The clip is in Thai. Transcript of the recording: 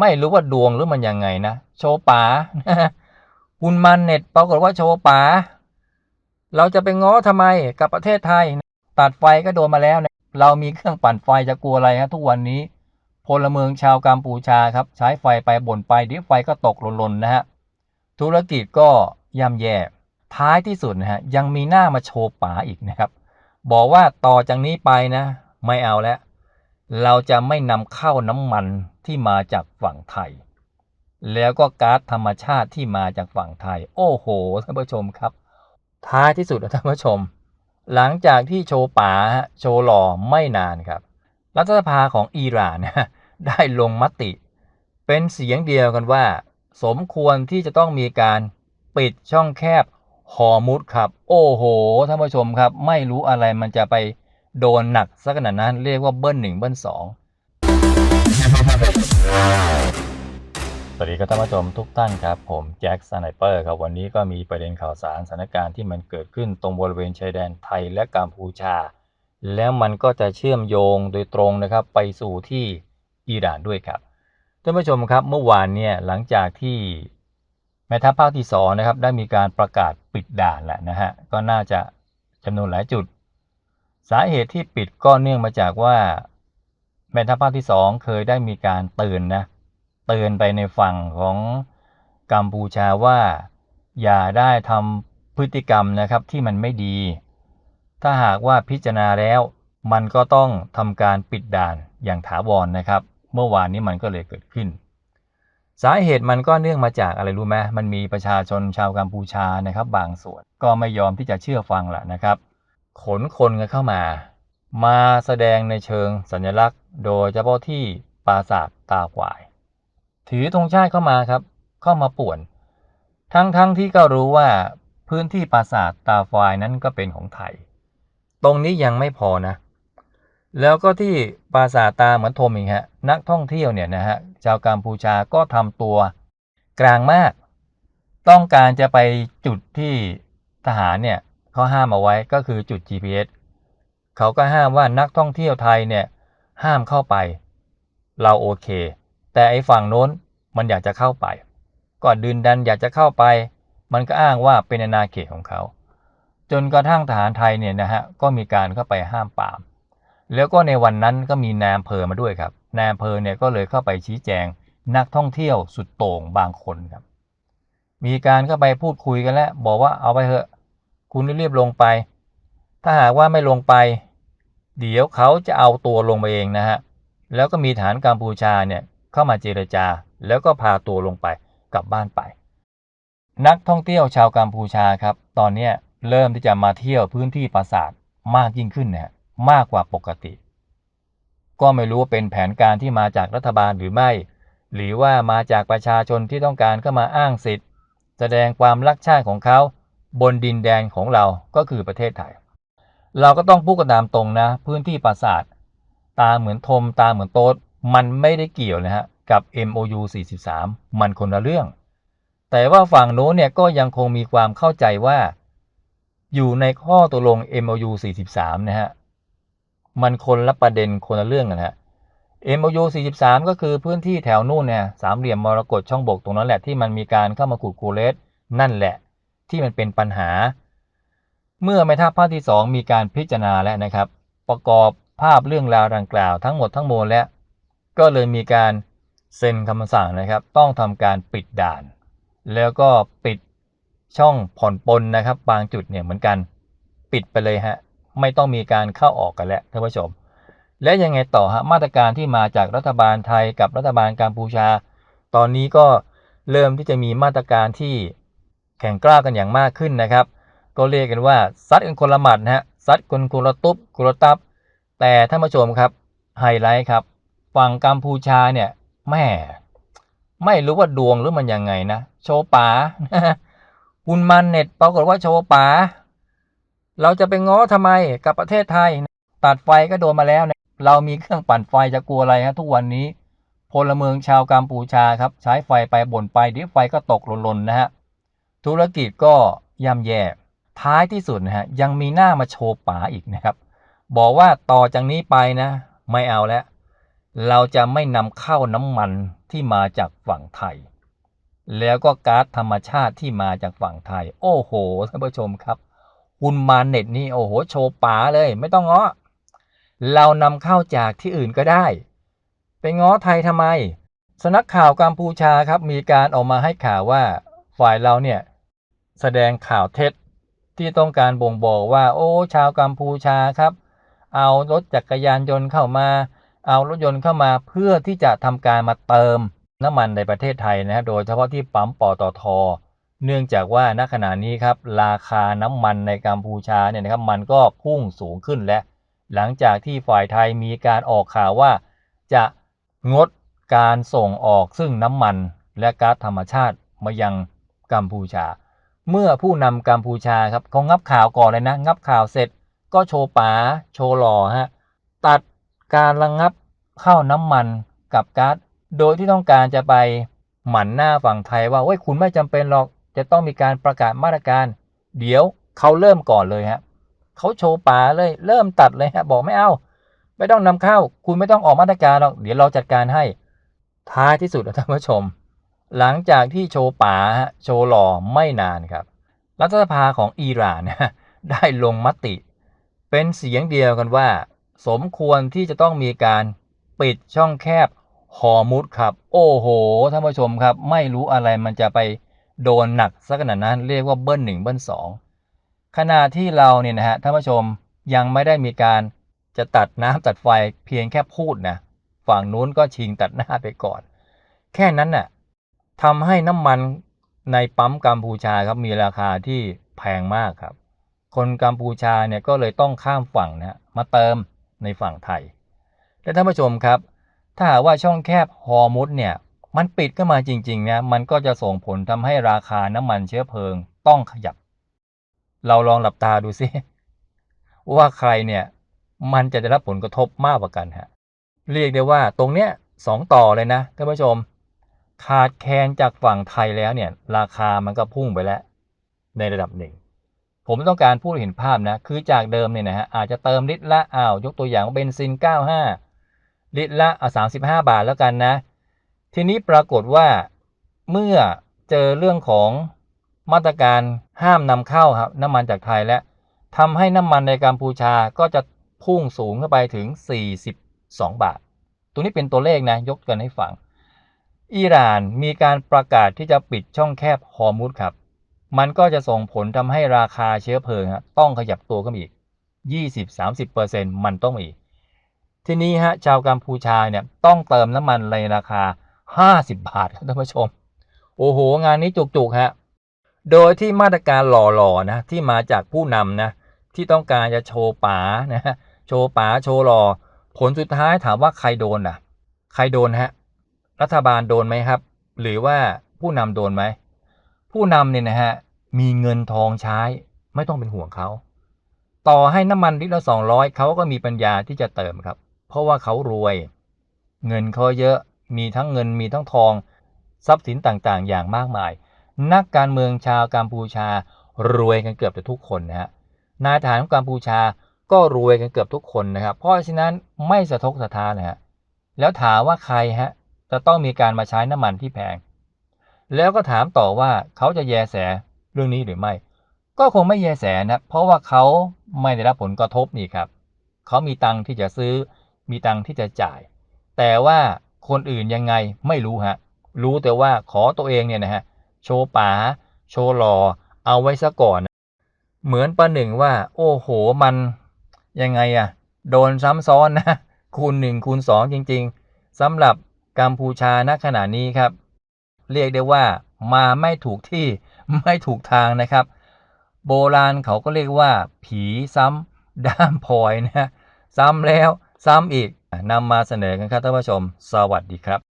ไม่รู้ว่าดวงหรือมันยังไงนะ โชว์ป๋าคุณมันเน็ตปรากฏว่าโชว์ป๋า เราจะไปง้อทำไมกับประเทศไทย ตัดไฟก็โดนมาแล้วนะเรามีเครื่องปั่นไฟจะกลัวอะไรฮะทุกวันนี้พลเมืองชาวกัมพูชาครับ ใช้ไฟไปบ่นไปดีไฟก็ตกหล่นๆนะฮะธุรกิจก็ย่ำแย่ท้ายที่สุดนะฮะยังมีหน้ามาโชว์ป๋าอีกนะครับ บอกว่าต่อจากนี้ไปนะ ไม่เอาแล้ว เราจะไม่นำเข้าน้ำมันที่มาจากฝั่งไทย แล้วก็ก๊าซธรรมชาติที่มาจากฝั่งไทย โอ้โหท่านผู้ชมครับ ท้ายที่สุดท่านผู้ชม หลังจากที่โชว์ป๋าโชว์หล่อไม่นานครับ รัฐสภาของอิหร่านได้ลงมติ เป็นเสียงเดียวกันว่า สมควรที่จะต้องมีการปิดช่องแคบฮอร์มุดครับ โอ้โหท่านผู้ชมครับ ไม่รู้อะไรมันจะไป โดนหนักสักขนาดนั้นเรียกว่าเบิ้ลหนึ่งเบิ้ลสองสวัสดีครับท่านผู้ชมทุกท่านครับ ผมแจ็คสไนเปอร์ครับวันนี้ก็มีประเด็นข่าวสารสถานการณ์ที่มันเกิดขึ้นตรงบริเวณชายแดนไทยและกัมพูชา แล้วมันก็จะเชื่อมโยงโดยตรงนะครับ ไปสู่ที่อิหร่านด้วยครับท่านผู้ชมครับเมื่อวานเนี่ยหลังจากที่แม่ทัพภาคที่สองนะครับได้มีการประกาศปิดด่านแหล้วนะฮะก็น่าจะจำนวนหลายจุด สาเหตุที่ปิดก็เนื่องมาจากว่าแม่ทัพภาคที่สองเคยได้มีการเตือนนะเตือนไปในฝั่งของกัมพูชาว่า อย่าได้ทำพฤติกรรมนะครับที่มันไม่ดี ถ้าหากว่าพิจารณาแล้วมันก็ต้องทำการปิดด่านอย่างถาวรนนะครับ เมื่อวานนี้มันก็เลยเกิดขึ้น สาเหตุมันก็เนื่องมาจากอะไรรู้ไหมมันมีประชาชนชาวกัมพูชานะครับ บางส่วนก็ไม่ยอมที่จะเชื่อฟังแหละนะครับ ขนคนกันเข้ามา มาแสดงในเชิงสัญลักษณ์ โดยเฉพาะที่ปราสาทตาควาย ถือธงชาติเข้ามาครับ เข้ามาป่วน ทั้งๆทที่ก็รู้ว่าพื้นที่ปราสาทตาควายนั้นก็เป็นของไทย ตรงนี้ยังไม่พอนะ แล้วก็ที่ปราสาทตาเหมือนโทมอีกฮะ นักท่องเที่ยวเนี่ยนะฮะชาวกัมพูชาก็ทำตัวกลางมาก ต้องการจะไปจุดที่ทหารเนี่ย เขาห้ามเอาไว้ก็คือจุด GPS เขาก็ห้ามว่านักท่องเที่ยวไทยเนี่ยห้ามเข้าไป เราโอเค แต่ไอ้ฝั่งโน้นมันอยากจะเข้าไปก็ดืนดันอยากจะเข้าไป มันก็อ้างว่าเป็นอาณาเขตของเขา จนกระทั่งทหารไทยเนี่ยนะฮะก็มีการเข้าไปห้ามปราม แล้วก็ในวันนั้นก็มีนายอำเภอมาด้วยครับนายอำเภอเนี่ยก็เลยเข้าไปชี้แจงนักท่องเที่ยวสุดโต่งบางคนครับ มีการเข้าไปพูดคุยกันแล้วบอกว่าเอาไปเถอะ คุณรีบๆลงไป ถ้าหากว่าไม่ลงไป เดี๋ยวเขาจะเอาตัวลงไปเองนะฮะ แล้วก็มีฐานกัมพูชาเนี่ยเข้ามาเจรจา แล้วก็พาตัวลงไปกลับบ้านไป นักท่องเที่ยวชาวกัมพูชาครับ ตอนเนี้ยเริ่มที่จะมาเที่ยวพื้นที่ปราสาทมากยิ่งขึ้นนี่ยมากกว่าปกติ ก็ไม่รู้ว่าเป็นแผนการที่มาจากรัฐบาลหรือไม่ หรือว่ามาจากประชาชนที่ต้องการเข้ามาอ้างสิทธิ์ แสดงความรักชาติของเขา บนดินแดนของเราก็คือประเทศไทย เราก็ต้องพูดกันตามตรงนะ พื้นที่ปราสาทตาเหมือนทมตาเหมือนโต๊ดมันไม่ได้เกี่ยวนะฮะกับ MOU 43 มันคนละเรื่อง แต่ว่าฝั่งโน้นเนี่ยก็ยังคงมีความเข้าใจว่า อยู่ในข้อตกลง MOU 43 นะฮะมันคนละประเด็นคนละเรื่องกันฮะ MOU 43 ก็คือพื้นที่แถวนู่นเนี่ยสามเหลี่ยมมรกตช่องบกตรงนั้นแหละที่มันมีการเข้ามาขุดคูเลสนั่นแหละ ที่มันเป็นปัญหา เมื่อแม่ทัพภาคที่ 2 มีการพิจารณาแล้วนะครับ ประกอบภาพเรื่องราวดังกล่าวทั้งหมดทั้งมวลแล้ว ก็เลยมีการเซ็นคำสั่งนะครับ ต้องทำการปิดด่าน แล้วก็ปิดช่องผ่อนปลนนะครับ บางจุดเนี่ยเหมือนกัน ปิดไปเลยฮะไม่ต้องมีการเข้าออกกันแล้วท่านผู้ชม และยังไงต่อฮะมาตรการที่มาจากรัฐบาลไทยกับรัฐบาลกัมพูชา ตอนนี้ก็เริ่มที่จะมีมาตรการที่ แข่งกล้ากันอย่างมากขึ้นนะครับ ก็เรียกกันว่าซัดกันคนละหมัดนะฮะซัดคนคนละตุบคนละตับ แต่ท่านผู้ชมครับไฮไลท์ครับฝั่งกัมพูชาเนี่ยแม่ไม่รู้ว่าดวงหรือมันยังไงนะโชว์ป๋าคุณมันเน็ตปรากฏว่าโชว์ป๋าเราจะไปง้อทำไมกับประเทศไทย ตัดไฟก็โดนมาแล้วเนี่ยเรามีเครื่องปั่นไฟจะกลัวอะไรฮะทุกวันนี้พลเมืองชาวกัมพูชาครับ ใช้ไฟไปบ่นไปเดี๋ยวไฟก็ตกหล่นๆนะฮะ ธุรกิจก็ย่ำแย่ท้ายที่สุดนะฮะยังมีหน้ามาโชว์ป๋าอีกนะครับ บอกว่าต่อจากนี้ไปนะ ไม่เอาแล้ว เราจะไม่นำเข้าน้ำมันที่มาจากฝั่งไทย แล้วก็ก๊าซธรรมชาติที่มาจากฝั่งไทย โอ้โหท่านผู้ชมครับคุณมาเน็ตนี่โอ้โหโชว์ป๋าเลย ไม่ต้องง้อเรานำเข้าจากที่อื่นก็ได้ ไปง้อไทยทำไมสนักข่าวกัมพูชาครับมีการออกมาให้ข่าวว่าฝ่ายเราเนี่ย แสดงข่าวเท็จที่ต้องการบ่งบอกว่า โอ้ชาวกัมพูชาครับ เอารถจักรยานยนต์เข้ามา เอารถยนต์เข้ามาเพื่อที่จะทำการมาเติมน้ำมันในประเทศไทยนะโดยเฉพาะที่ปั๊มปตท เนื่องจากว่าณขณะนี้ครับราคาน้ำมันในกัมพูชาเนี่ยนะครับมันก็พุ่งสูงขึ้นและหลังจากที่ฝ่ายไทยมีการออกข่าวว่า จะงดการส่งออกซึ่งน้ำมันและก๊าซธรรมชาติมายังกัมพูชา เมื่อผู้นำกัมพูชาครับเขางับข่าวก่อนเลยนะ งับข่าวเสร็จก็โชว์ป๋าโชว์หล่อฮะตัดการระงงับเข้าน้ำมันกับก๊าซโดยที่ต้องการจะไปหมั่นหน้าฝั่งไทยว่าเว้ยคุณไม่จำเป็นหรอกจะต้องมีการประกาศมาตรการ เดี๋ยวเขาเริ่มก่อนเลยฮะเขาโชว์ป๋าเลย เริ่มตัดเลยฮะบอกไม่เอาไม่ต้องนำเข้า คุณไม่ต้องออกมาตรการหรอกเดี๋ยวเราจัดการให้ท้ายที่สุดนะท่านผู้ชม หลังจากที่โชป๋าฮะโชหล่อไม่นานครับ รัฐสภาของอิหร่านได้ลงมติ เป็นเสียงเดียวกันว่า สมควรที่จะต้องมีการปิดช่องแคบฮอมุดครับ โอ้โหท่านผู้ชมครับ ไม่รู้อะไรมันจะไปโดนหนักสักขนาดนั้นเรียกว่าเบิ้ลหนึ่งเบิ้ลสองขณะที่เราเนี่ยนะฮะท่านผู้ชมยังไม่ได้มีการจะตัดน้ำตัดไฟเพียงแค่พูดนะ ฝั่งนู้นก็ชิงตัดหน้าไปก่อน แค่นั้นน่ะ ทำให้น้ำมันในปั๊มกัมพูชาครับมีราคาที่แพงมากครับ คนกัมพูชาเนี่ยก็เลยต้องข้ามฝั่งนะมาเติมในฝั่งไทย และท่านผู้ชมครับ ถ้าหากว่าช่องแคบฮอร์มุดเนี่ยมันปิดขึ้นมาจริงๆนะมันก็จะส่งผลทำให้ราคาน้ำมันเชื้อเพลิงต้องขยับ เราลองหลับตาดูซิว่าใครเนี่ยมันจะได้รับผลกระทบมากกว่ากันฮะเรียกได้ว่าตรงเนี้ยสองต่อเลยนะท่านผู้ชม ขาดแคลนจากฝั่งไทยแล้วเนี่ยราคามันก็พุ่งไปแล้ว ในระดับหนึ่ง ผมต้องการพูดเห็นภาพนะ คือจากเดิมเนี่ยนะฮะอาจจะเติมลิตรละอ้าวยกตัวอย่างเบนซิน 95 ลิตรละ35บาทแล้วกันนะ ทีนี้ปรากฏว่าเมื่อเจอเรื่องของมาตรการห้ามนำเข้าครับน้ำมันจากไทยและทำให้น้ำมันในกัมพูชาก็จะพุ่งสูงขึ้นไปถึง 42 บาท ตัวนี้เป็นตัวเลขนะ ยกกันให้ฟัง อิหร่านมีการประกาศที่จะปิดช่องแคบฮอร์มุดครับ มันก็จะส่งผลทำให้ราคาเชื้อเพลิงต้องขยับตัวขึ้นมาอีก 20-30%มันต้องมีก ทีนี้ฮะชาวกัมพูชาเนี่ยต้องเติมน้ำมันในราคา 50 บาทครับท่านผู้ชม โอ้โห งานนี้จุกๆฮะ โดยที่มาตรการหล่อๆนะที่มาจากผู้นำนะที่ต้องการจะโชว์ป๋านะโชว์ป๋าโชว์หล่อผลสุดท้ายถามว่าใครโดนอะ ใครโดนฮะ รัฐบาลโดนไหมครับ หรือว่าผู้นำโดนไหม ผู้นำเนี่ยนะฮะมีเงินทองใช้ไม่ต้องเป็นห่วงเขาต่อให้น้ำมันลิตรละสองร้อยเขาก็มีปัญญาที่จะเติมครับ เพราะว่าเขารวย เงินเขาเยอะมีทั้งเงินมีทั้งทอง ทรัพย์สินต่างๆ อย่างมากมาย นักการเมืองชาวกัมพูชารวยกันเกือบจะทุกคนนะฮะนายทหารของกัมพูชาก็รวยกันเกือบทุกคนนะครับ เพราะฉะนั้นไม่สะทกสะท้านนะฮะแล้วถามว่าใครฮะ จะต้องมีการมาใช้น้ำมันที่แพง แล้วก็ถามต่อว่าเขาจะแยแสเรื่องนี้หรือไม่ ก็คงไม่แยแสนะ เพราะว่าเขาไม่ได้รับผลกระทบนี่ครับ เขามีตังค์ที่จะซื้อ มีตังค์ที่จะจ่าย แต่ว่าคนอื่นยังไงไม่รู้ฮะ รู้แต่ว่าขอตัวเองเนี่ยนะฮะ โชว์ป๋า โชว์หลอ เอาไว้ซะก่อน เหมือนประหนึ่งว่า โอ้โห มันยังไงอะโดนซ้ำซ้อนนะ คูณหนึ่งคูณสองจริง ๆสำหรับ กัมพูชาณขณะนี้ครับ เรียกได้ว่ามาไม่ถูกที่ไม่ถูกทางนะครับ โบราณเขาก็เรียกว่า ผีซ้ำด้ามพลอยนะซ้ำแล้วซ้ำอีกนำมาเสนอกันครับท่านผู้ชม สวัสดีครับ